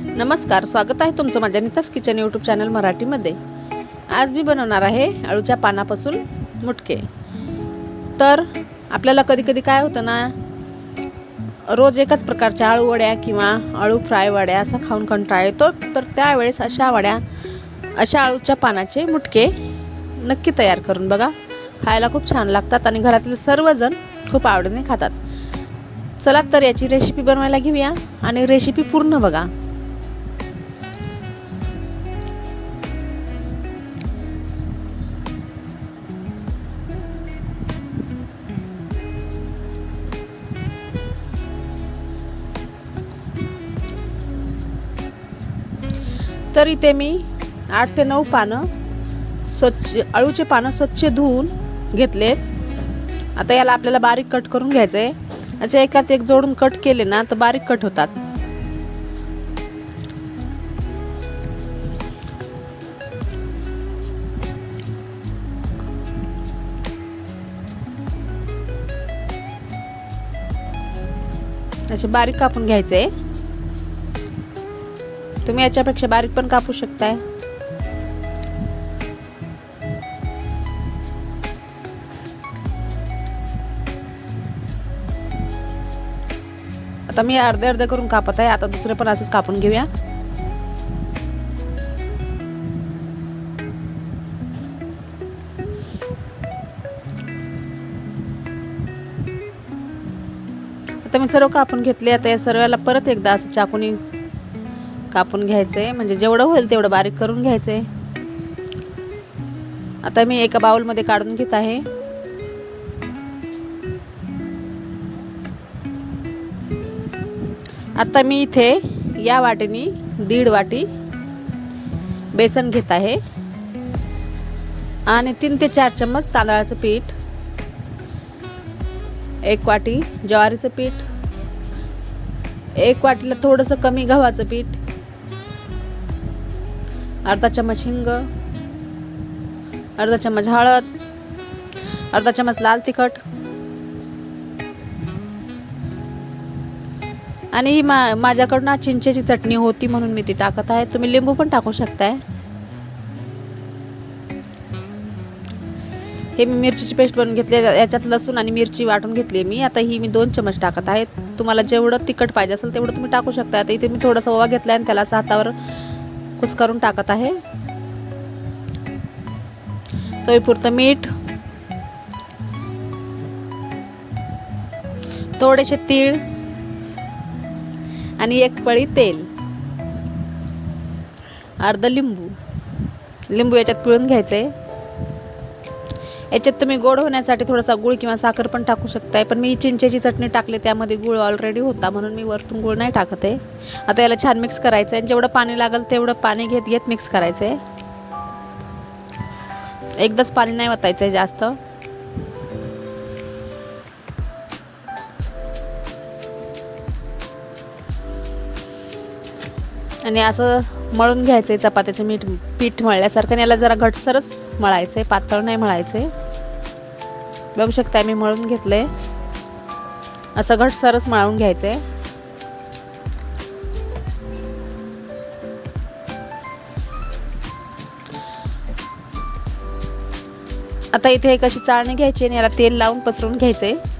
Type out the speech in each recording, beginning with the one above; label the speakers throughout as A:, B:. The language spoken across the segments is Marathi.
A: नमस्कार स्वागत आहे तुमचं माझ्या नितास किचन यूट्यूब चॅनल मराठीमध्ये. आज मी बनवणार आहे अळूच्या पानापासून मुटके. तर आपल्याला कधी कधी काय होतं ना रोज एकाच प्रकारच्या आळू वड्या किंवा अळू फ्राय वड्या असं खाऊन कंटाळा येतो. तर त्यावेळेस अशा वड्या अशा अळूच्या पानाचे मुटके नक्की तयार करून बघा. खायला खूप छान लागतात आणि घरातील सर्वजण खूप आवडीने खातात. चला तर याची रेसिपी बनवायला घेऊया आणि रेसिपी पूर्ण बघा. तर इथे मी आठ ते नऊ पानं स्वच्छ अळूचे पानं स्वच्छ धुवून घेतलेत. आता याला आपल्याला बारीक कट करून घ्यायचं आहे असे एकात एक जोडून कट केले ना तर बारीक कट होतात. असे बारीक कापून घ्यायचे तुम्ही याच्यापेक्षा बारीक पण कापू शकताय. आता मी अर्धे अर्धे करून कापत आहे आता दुसरे पण असंच कापून घेऊया. आता मी सर्व कापून घेतले आता या सर्वाला परत एकदा असं चाकूनी कापून घ्यायचंय. म्हणजे जेवढं होईल तेवढं बारीक करून घ्यायचंय. आता मी एका बाउलमध्ये काढून घेत आहे. आता मी इथे या वाटीनी दीड वाटी बेसन घेत आहे. आणि तीन ते चार चम्मच तांदळाचं पीठ एक वाटी ज्वारीचं पीठ एक वाटीला थोडंसं कमी गव्हाचं पीठ अर्धा चम्मच हिंग अर्धा चम्मच हळद अर्धा चम्मच लाल तिखट आणि ही मा माझ्याकडून ना चिंचेची चटणी होती म्हणून मी ती टाकत आहे. तुम्ही लिंबू पण टाकू शकताय. हे मी मिरचीची पेस्ट बनवून घेतली याच्यात लसूण आणि मिरची वाटून घेतली मी. आता ही मी दोन चमच टाकत आहे. तुम्हाला जेवढं तिखट पाहिजे असेल तेवढं तुम्ही टाकू शकता आता इथे मी थोडासा ओवा घेतला आणि त्याला असं हातावर कुस्करून टाकत आहे. चवीपुरतं मीठ. थोडेसे तीळ. आणि एक पळी तेल. अर्ध लिंबू. लिंबू याच्यात पिळून घ्यायचे. याच्यात तुम्ही गोड होण्यासाठी थोडासा गुळ किंवा साखर पण टाकू शकताय. पण मी चिंचेची चटणी टाकली त्यामध्ये गुळ ऑलरेडी होता म्हणून मी वरतून गुळ नाही टाकत. आहे आता याला छान मिक्स करायचं आहे जेवढं पाणी लागेल तेवढं पाणी घेत घेत मिक्स करायचं आहे एकदाच पाणी नाही वतायचं आहे जास्त. आणि असं मळून घ्यायचं आहे चपात्याचं मीठ पीठ मळल्यासारखं. आणि याला जरा घटसरच मळायचं आहे पातळ नाही मळायचं. आहे बघू शकताय मी मळून घेतलं. आहे असं घटसरच मळून घ्यायचं. आहे आता इथे एक अशी चाळणी घ्यायची आणि याला तेल लावून पसरून घ्यायचं. आहे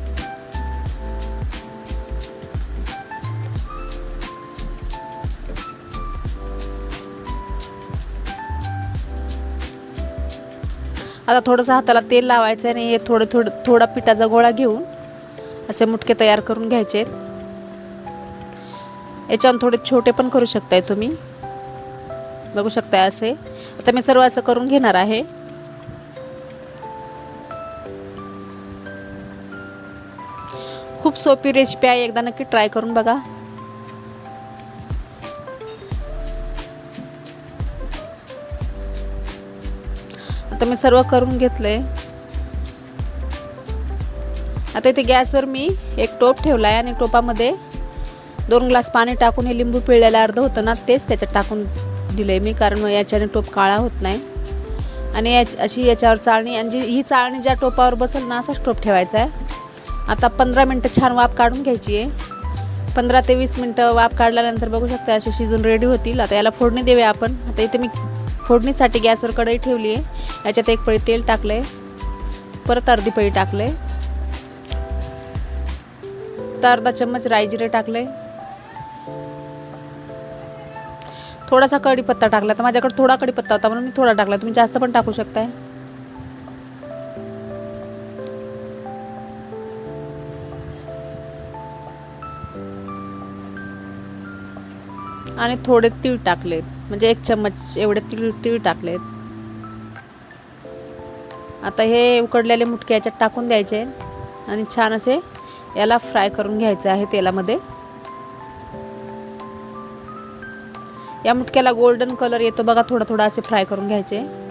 A: आता थोडंसं हाताला तेल लावायचं आणि हे थोडं थोडं थोडा पिठाचा गोळा घेऊन असे मुटके तयार करून घ्यायचे. याच्यावर थोडे छोटे पण करू शकताय तुम्ही. बघू शकताय असे. आता मी सर्व असं करून घेणार आहे. खूप सोपी रेसिपी आहे. एकदा नक्की ट्राय करून बघा. आता मी सर्व करून घेतलंय. आता इथे गॅसवर मी एक टोप ठेवला आहे आणि टोपामध्ये दोन ग्लास पाणी टाकून हे लिंबू पिळलेलं अर्ध होतं ना तेच त्याच्यात टाकून दिले मी कारण याच्याने टोप काळा होत नाही. आणि या अशी याच्यावर चाळणी आणि जी ही चाळणी ज्या टोपावर बसेल ना असाच टोप ठेवायचा आहे. आता पंधरा मिनटं छान वाफ काढून घ्यायची आहे. पंधरा ते वीस मिनटं वाफ काढल्यानंतर बघू शकता असे शिजून रेडी होतील. आता याला फोडणी देऊया आपण. आता इथे मी फोडणीसाठी गॅसवर कढई ठेवली आहे. याच्यात एक पळी तेल टाकलं आहे परत अर्धी पळी टाकलं आहे तर अर्धा चम्मच राई जिरे टाकले थोडासा कढीपत्ता टाकला. तर माझ्याकडे थोडा कढीपत्ता होता म्हणून मी थोडा टाकला. तुम्ही जास्त पण टाकू शकताय. आणि थोडे तीळ टाकलेत. म्हणजे एक चम्मच एवढे तीळ तीळ टाकलेत. आता हे उकडलेले मुटके याच्यात टाकून द्यायचे आणि छान असे याला फ्राय करून घ्यायचे आहे तेलामध्ये. या मुटक्याला गोल्डन कलर येतो बघा थोडा थोडा असे फ्राय करून घ्यायचे.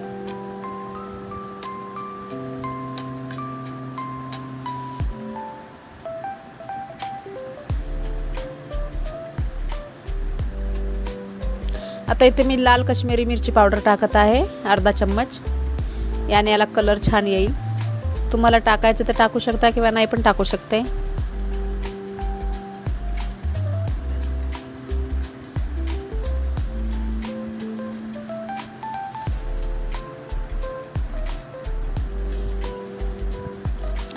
A: आता इथे मी लाल कश्मीरी मिरची पावडर टाकत आहे अर्धा चम्मच. याने याला कलर छान येईल. तुम्हाला टाकायचं तर टाकू शकता किंवा नाही पण टाकू शकते.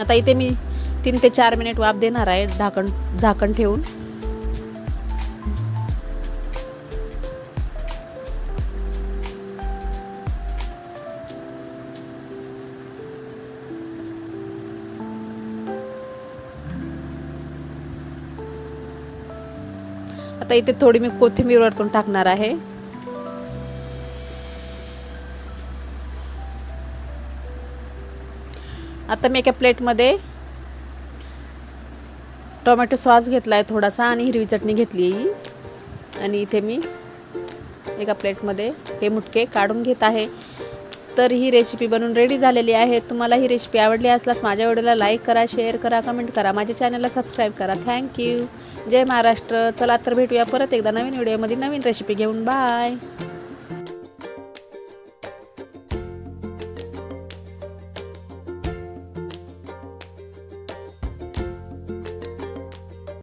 A: आता इथे मी तीन ते चार मिनिट वाफ देणार आहे झाकण झाकण ठेवून. आता इथे थोडी मी कोथिंबीर वरतून टाकणार आहे. आता मी एका प्लेटमध्ये टोमॅटो सॉस घेतला आहे थोडासा आणि हिरवी चटणी घेतली. आहे आणि इथे मी एका प्लेटमध्ये हे मुटके काढून घेत आहे. तर ही रेसिपी बनवून रेडी झालेली आहे. तुम्हाला ही रेसिपी आवडली असल्यास माझ्या व्हिडिओला लाईक करा शेअर करा कमेंट करा. माझ्या चॅनलला सबस्क्राईब करा. थँक्यू जय महाराष्ट्र. चला तर भेटूया परत एकदा नवीन व्हिडिओमध्ये नवीन रेसिपी घेऊन. बाय